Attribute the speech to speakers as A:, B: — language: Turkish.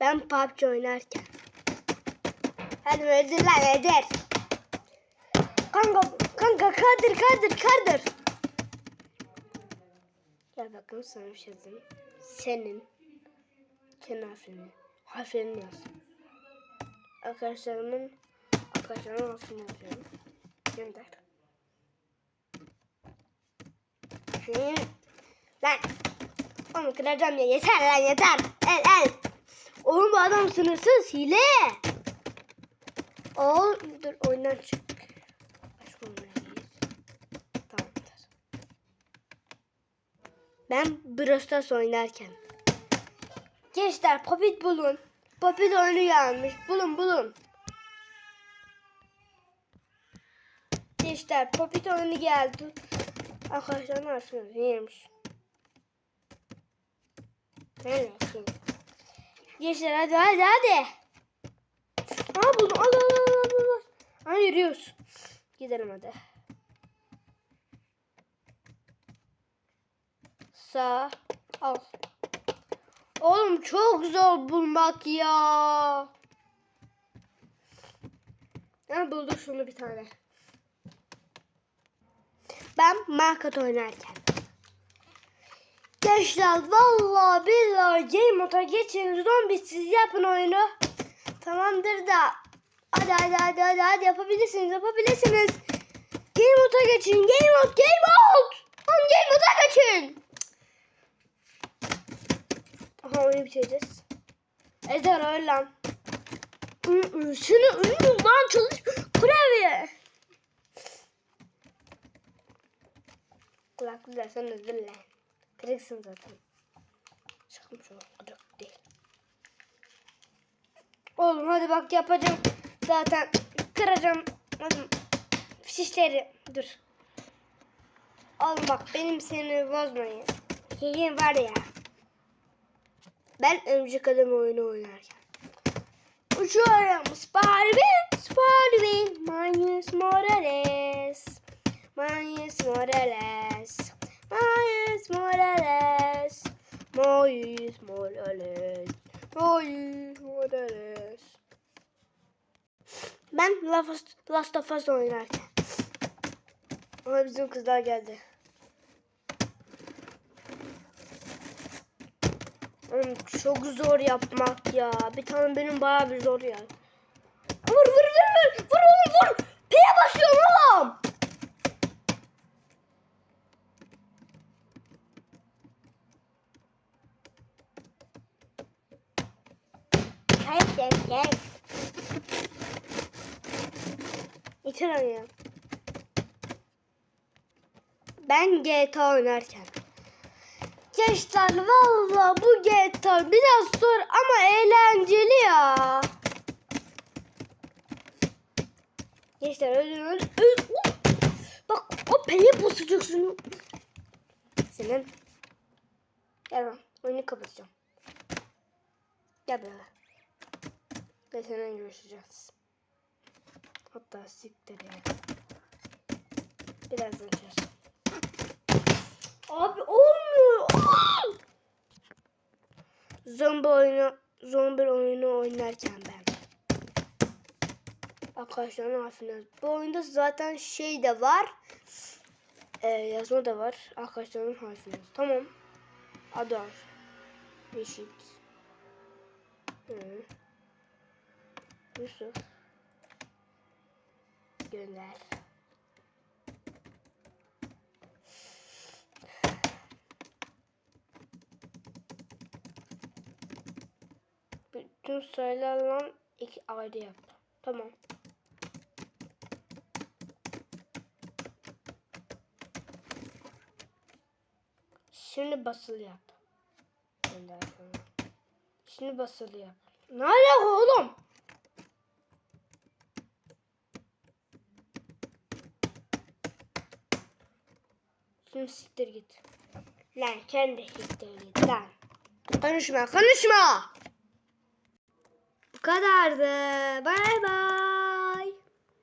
A: Ben PUBG oynarken. Hadi öldür lan öldür. Kanka, kanka Kadir Kadir Kadir. Gel bakalım sana bir şey yazayım. Senin kendi harfini, harflerini yaz. Arkadaşlarımın arkadaşlarımın harfini yazıyorum. Gönder. Lan. Onu kıracağım ya. Yeter lan yeter. El el. Oğlum bu adam sınırsız hile. Oğlum dur oyundan çık. Ben Brawl Stars oynarken. Gençler Popit bulun. Popit oyunu gelmiş. Bulun bulun. Gençler Popit oyunu geldi. Arkadaşlar ne yapıyorsunuz? Neymiş? Gençler hadi hadi hadi. Aa buldum. Al al al al al. Hadi yürüyoruz. Gidelim hadi. Sağ. Al. Oğlum çok zor bulmak ya. Ha bulduk şunu bir tane. Ben market oynarken. Gençler vallahi billahi game moda geçin zombisiz yapın oyunu. Tamamdır da. Hadi hadi hadi hadi hadi yapabilirsiniz yapabilirsiniz. Game moda geçin game mode game mode. Oğlum game moda geçin. Aha oyunu bitireceğiz. Eder öyle lan. Seni ünlü lan çalış. Klavye. Kulaklılar sen de dur lan. Kırıksın zaten. Şakam şu kırık değil. Oğlum hadi bak yapacağım. Zaten kıracağım. Hadi. Şişleri. Dur. Oğlum bak benim seni bozmayın. Yiyeyim var ya. Ben ömcük adam oyunu oynarken. Uçuyorum. Spider-Man. Spider-Man. Miles Morales. Miles Morales. Miles Morales. Miles Morales. Miles Morales. Ben Last, Last of Us oynarken. Ama bizim kızlar geldi. Oğlum çok zor yapmak ya. Bir tane benim bayağı bir zor ya. Vur vur vur vur. Vur oğlum vur. P'ye basıyorum oğlum. Gel gel. Yeter ya. Ben GTA oynarken. Gençler valla bu GTA biraz zor ama eğlenceli ya. Gençler öldür. öldür. Bak o P'ye basacaksın. Senin. Gel lan oyunu kapatacağım. Gel böyle. Ve seninle görüşeceğiz. Hatta siktir ya. Birazdan çöz. Abi olmuyor. Zombi oyunu, zombi oyunu oynarken ben. Arkadaşlar ne? Bu oyunda zaten şey de var. Ee, yazma da var. Arkadaşların harfini. Tamam. Adar. Eşit. Hı. Yusuf. Gönder. Bütün sayılarla iki ayrı yap. Tamam. Şimdi basılı yap. Şimdi basılı yap. Ne oğlum? Şimdi siktir git. Lan kendi siktir git lan. Konuşma konuşma. Bu kadardı. Bay bay.